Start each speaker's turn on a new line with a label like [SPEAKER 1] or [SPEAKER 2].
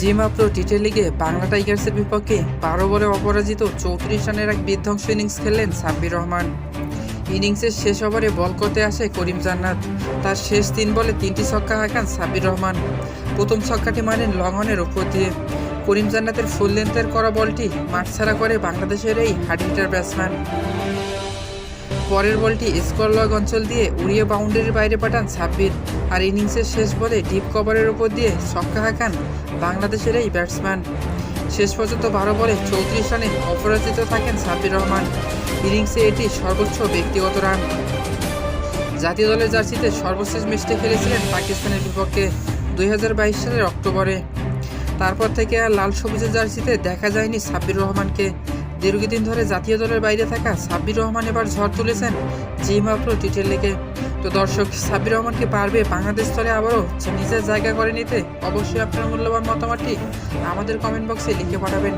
[SPEAKER 1] জিমা pro T লিগে বাংলা টাইগার্সের বিপক্ষে বারো বলে অপরাজিত চৌত্রিশ রানের এক বিধ্বংস ইনিংস খেললেন সাব্বির রহমান। ইনিংসের শেষ ওভারে বল করতে আসে করিম জান্নাত। তার শেষ তিন বলে তিনটি ছক্কা হাঁকান সাব্বির রহমান। প্রথম ছক্কাটি মারেন লঙ্ঘনের উপর দিয়ে। করিম জান্নাতের ফুল লেন্থের করা বলটি মাঠ ছাড়া করে বাংলাদেশের এই হার্ড হিটার ব্যাটসম্যান পরের বলটি স্কোর লগ অঞ্চল দিয়ে উড়িয়ে বাউন্ডারির বাইরে পাঠান সাব্বির আর ইনিংসের শেষ বলে ডিপ কভারের উপর দিয়ে ছক্কা হাঁকান বাংলাদেশের এই ব্যাটসম্যান শেষ পর্যন্ত বারো বলে চৌত্রিশ রানে অপরাজিত থাকেন সাব্বির রহমান। ইনিংসে এটি সর্বোচ্চ ব্যক্তিগত রান। জাতীয় দলের জার্সিতে সর্বশেষ ম্যাচটি খেলেছিলেন পাকিস্তানের বিপক্ষে দুই হাজার বাইশ সালের অক্টোবরে। তারপর থেকে আর লাল সবুজের জার্সিতে দেখা যায়নি সাব্বির রহমানকে। দীর্ঘদিন ধরে জাতীয় দলের বাইরে থাকা সাব্বির রহমান এবার ঝড় তুলেছেন জি অফ টিটের লেগে। তো দর্শক, সাব্বির রহমানকে পারবে বাংলাদেশ স্তরে আবারও? নিজের জায়গা করে নিতে অবশ্যই আপনার মূল্যবান মতামতটি আমাদের কমেন্ট বক্সে লিখে পাঠাবেন।